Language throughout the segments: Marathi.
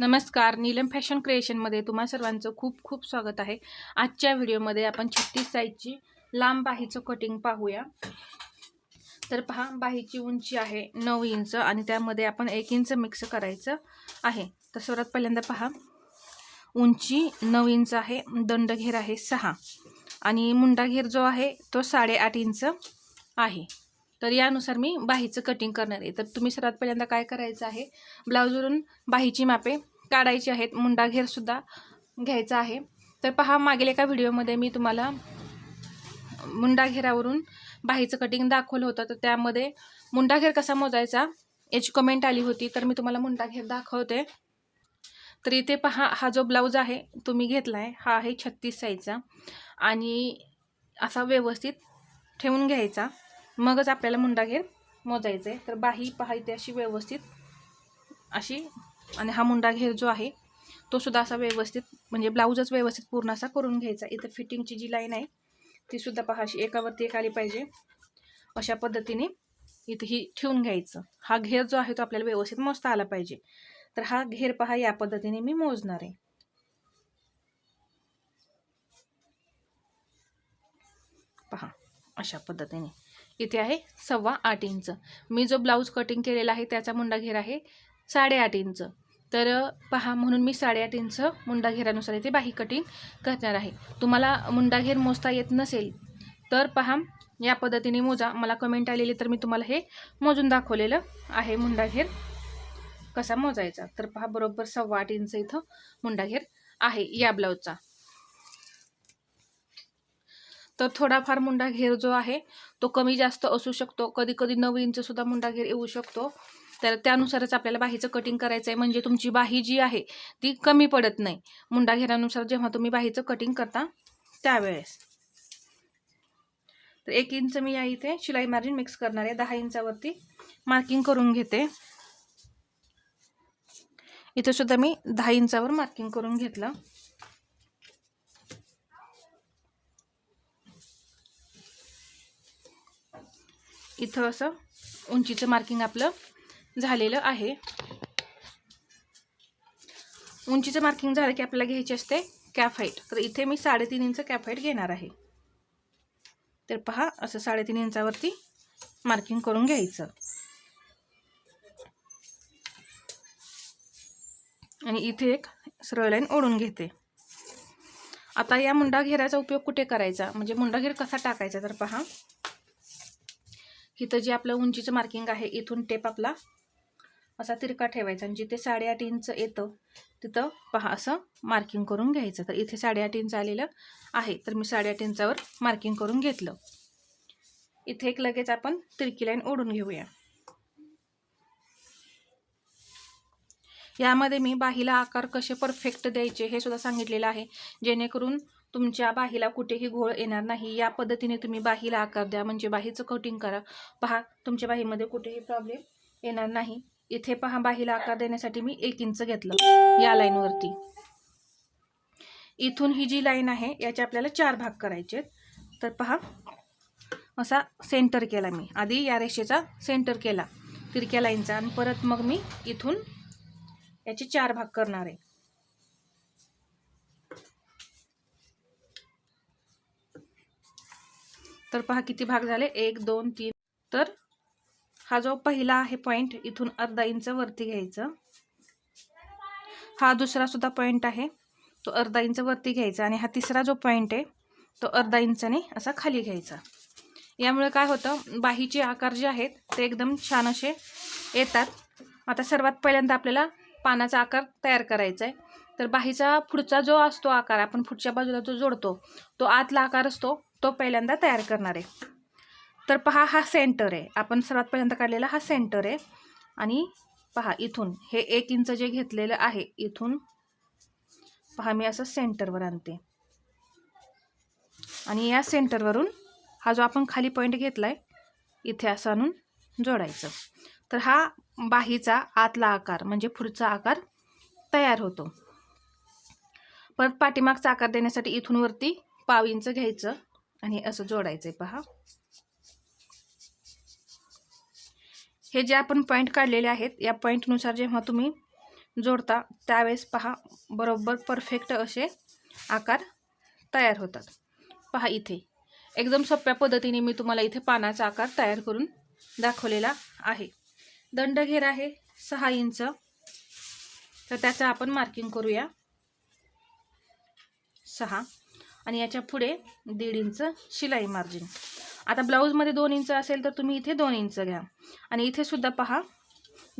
नमस्कार नीलम फॅशन क्रिएशनमध्ये तुम्हा सर्वांचं खूप खूप स्वागत आहे. आजच्या व्हिडिओमध्ये आपण छत्तीस साईजची लांब बाहीचं कटिंग पाहूया. तर पहा बाहीची उंची आहे नऊ इंच आणि त्यामध्ये आपण एक इंच मिक्स करायचं आहे. तर सर्वात पहिल्यांदा पहा उंची नऊ इंच आहे दंडघेर आहे सहा आणि मुंडाघेर जो आहे तो साडेआठ इंच आहे. तर यानुसार मी बाहीचं कटिंग करणार आहे. तर तुम्ही सर्वात पहिल्यांदा काय करायचं आहे ब्लाऊजवरून बाहीची मापे काढायची आहेत. मुंडाघेरसुद्धा घ्यायचा आहे. तर पहा मागील एका व्हिडिओमध्ये मी तुम्हाला मुंडाघेरावरून बाहीचं कटिंग दाखवलं होतं. तर त्यामध्ये मुंडाघेर कसा मोजायचा याची कमेंट आली होती. तर मी तुम्हाला मुंडाघेर दाखवते. तर इथे पहा हा जो ब्लाऊज आहे तुम्ही घेतला आहे हा आहे छत्तीस साईजचा. आणि असा व्यवस्थित ठेवून घ्यायचा. मगच आपल्याला मुंडाघेर मोजायचं आहे तर बाही पहा इथे अशी व्यवस्थित अशी आणि हा मुंडाघेर जो आहे तो सुद्धा असा व्यवस्थित म्हणजे ब्लाऊजच व्यवस्थित पूर्ण असा करून घ्यायचा. इथं फिटिंगची जी लाईन आहे ती सुद्धा पहाशी एकावरती एक आली पाहिजे. अशा पद्धतीने इथं ही ठेवून घ्यायचं. हा घेर जो आहे तो आपल्याला व्यवस्थित मोजता आला पाहिजे. तर हा घेर पहा या पद्धतीने मी मोजणार आहे. पहा अशा पद्धतीने. इथे आहे सव्वा आठ इंच. मी जो ब्लाऊज कटिंग केलेला आहे त्याचा मुंडा घेर आहे साडेआठ इंच. तर पहा म्हणून मी साडेआठ इंच मुंडा घेरानुसार इथे बाही कटिंग करणार आहे. तुम्हाला मुंडा घेर मोजता येत नसेल तर पहा या पद्धतीने मोजा. मला कमेंट आलेली तर मी तुम्हाला हे मोजून दाखवलेलं आहे मुंडा घेर कसा मोजायचा. तर पहा बरोबर सव्वा आठ इंच इथं मुंडा घेर आहे या ब्लाऊजचा तर थोडाफार मुंडा घेर जो आहे तो कमी जास्त असू शकतो. कधी कधी नऊ इंचसुद्धा मुंडा घेर येऊ शकतो. तर त्यानुसारच आपल्याला बाहीचं कटिंग करायचं आहे म्हणजे तुमची बाही जी आहे ती कमी पडत नाही. मुंडा घेरानुसार जेव्हा तुम्ही बाहीचं कटिंग करता त्यावेळेस. तर एक इंच मी या इथे शिलाई मार्जिन मिक्स करणार आहे. दहा इंचावरती मार्किंग करून घेते. इथे सुद्धा मी दहा इंचावर मार्किंग करून घेतलं. इथं असं उंचीचं मार्किंग आपलं झालेलं आहे. उंचीचं मार्किंग झालं की आपल्याला घ्यायची असते कॅफाईट तर इथे मी साडेतीन इंच कॅफाईट घेणार आहे. तर पहा असं साडेतीन इंचावरती मार्किंग करून घ्यायचं. आणि इथे एक सरळ लाईन ओढून घेते. आता या मुंडा घेराचा उपयोग कुठे करायचा? म्हणजे मुंडा घेर कसा टाकायचा? तर पहा. इथं जे आपलं उंचीचं मार्किंग आहे इथून टेप आपला असा तिरका ठेवायचा आणि जिथे साडेआठ इंच येतं तिथं पहा असं मार्किंग करून घ्यायचं. तर इथे साडेआठ इंच आलेलं आहे. तर मी साडेआठ इंचावर मार्किंग करून घेतलं. इथे एक लगेच आपण तिरकी लाईन ओढून घेऊया. यामध्ये मी बाहीला आकार कसे परफेक्ट द्यायचे हे सुद्धा सांगितलेलं आहे. जेणेकरून तुमच्या बाहीला कुठेही घोळ येणार नाही. या पद्धतीने तुम्ही बाहीला आकार द्या. म्हणजे बाहीचं कटिंग करा. पहा तुमच्या बाहीमध्ये कुठेही प्रॉब्लेम येणार नाही. इथे पहा बाहीला आकार देण्यासाठी मी एक इंच घेतलं या लाईनवरती. इथून ही जी लाईन आहे याचे आपल्याला चार भाग करायचे तर पहा असा सेंटर केला मी. आधी या रेषेचा सेंटर केला तिरक्या लाईनचा. आणि परत मग मी इथून याचे चार भाग करणार आहे. तर पहा किती भाग झाले? एक दोन तीन. तर हा जो पहिला आहे पॉईंट इथून अर्धा इंच वरती घ्यायचं. हा दुसरा सुद्धा पॉईंट आहे. तो अर्धा इंच वरती घ्यायचा आणि हा तिसरा जो पॉईंट आहे तो अर्धा इंचाने असा खाली घ्यायचा. यामुळे काय होतं बाहीचे आकार जे आहेत ते एकदम छान असे येतात. आता सर्वात पहिल्यांदा आपल्याला पानाचा आकार तयार करायचा आहे. तर बाहीचा पुढचा जो असतो आकार आपण पुढच्या बाजूला जो जोडतो तो आतला आकार असतो तो पहिल्यांदा तयार करणार आहे. तर पहा हा सेंटर आहे. आपण सर्वात पहिल्यांदा काढलेला हा सेंटर आहे. आणि पहा इथून हे एक इंच जे घेतलेलं आहे इथून पहा मी असं सेंटरवर आणते. आणि या सेंटरवरून हा जो आपण खाली पॉईंट घेतला आहे इथे असं आणून जोडायचं. तर हा बाहीचा आतला आकार म्हणजे पुढचा आकार तयार होतो. परत पाठीमागचा आकार देण्यासाठी इथून वरती पाव इंच घ्यायचं आणि असं जोडायचं आहे पहा. हे जे आपण पॉईंट काढलेले आहेत या पॉईंटनुसार जेव्हा तुम्ही जोडता त्यावेळेस पहा बरोबर परफेक्ट असे आकार तयार होतात. पहा इथे. एकदम सोप्या पद्धतीने मी तुम्हाला इथे पानाचा आकार तयार करून दाखवलेला आहे. दंड घेर आहे सहा इंच. तर त्याचं आपण मार्किंग करूया. सहा. आणि याच्यापुढे दीड इंच शिलाई मार्जिन आता ब्लाऊजमध्ये दोन इंच असेल तर तुम्ही इथे दोन इंच घ्या. आणि इथे सुद्धा पहा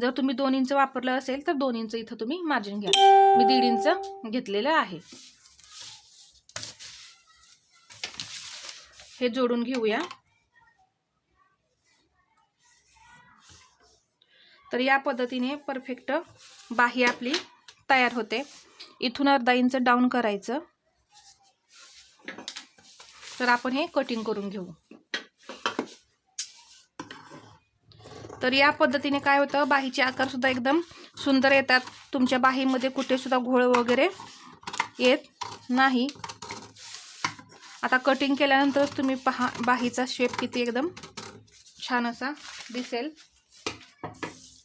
जर तुम्ही दोन इंच वापरलं असेल तर दोन इंच इथं तुम्ही मार्जिन घ्या. मी दीड इंच घेतलेलं आहे. हे जोडून घेऊया. तर या पद्धतीने परफेक्ट बाही आपली तयार होते. इथून अर्धा इंच डाऊन करायचं. तर आपण हे कटिंग करून घेऊ. तर या पद्धतीने काय होतं बाहीचे आकार सुद्धा एकदम सुंदर येतात. तुमच्या बाहीमध्ये कुठे सुद्धा घोळ वगैरे येत नाही. आता कटिंग केल्यानंतरच तुम्ही पहा बाहीचा शेप किती एकदम छान असा दिसेल.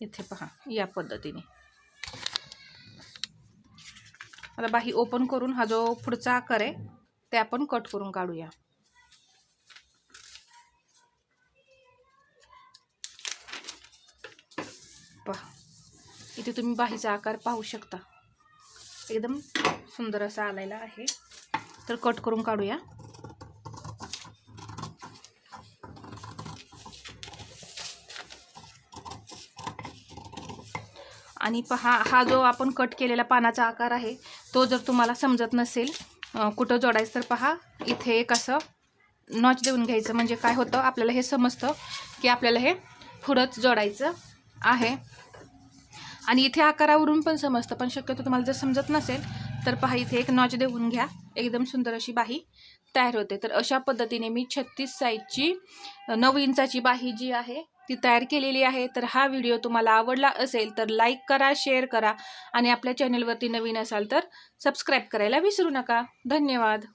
इथे पहा या पद्धतीने. आता बाही ओपन करून हा जो पुढचा आकार आहे ते आपण कट करून काढूया. पहा. इथे तुम्ही बाहीचा आकार पाहू शकता. एकदम सुंदर असा आलेला आहे. तर कट करून काढूया. आणि पहा हा जो आपण कट केलेला पानाचा आकार आहे तो जर तुम्हाला समजत नसेल कुठं जोडायचं तर पहा इथे एक असं नॉच देऊन घ्यायचं. म्हणजे काय होतं आपल्याला हे समजतं की आपल्याला हे पुढंच जोडायचं. आहे. आणि इथे आकारावरून पण समजतं पण शक्यतो तुम्हाला जर समजत नसेल तर पहा इथे एक नॉच देऊन घ्या. एकदम सुंदर अशी बाही तयार होते. तर अशा पद्धतीने मी छत्तीस साईजची नऊ इंचाची बाही जी आहे ती तयार केलेली आहे. तर हा व्हिडिओ तुम्हाला आवडला असेल तर लाईक करा शेअर करा. आणि आपल्या चॅनलवरती नवीन असाल तर सबस्क्राईब करायला विसरू नका. धन्यवाद.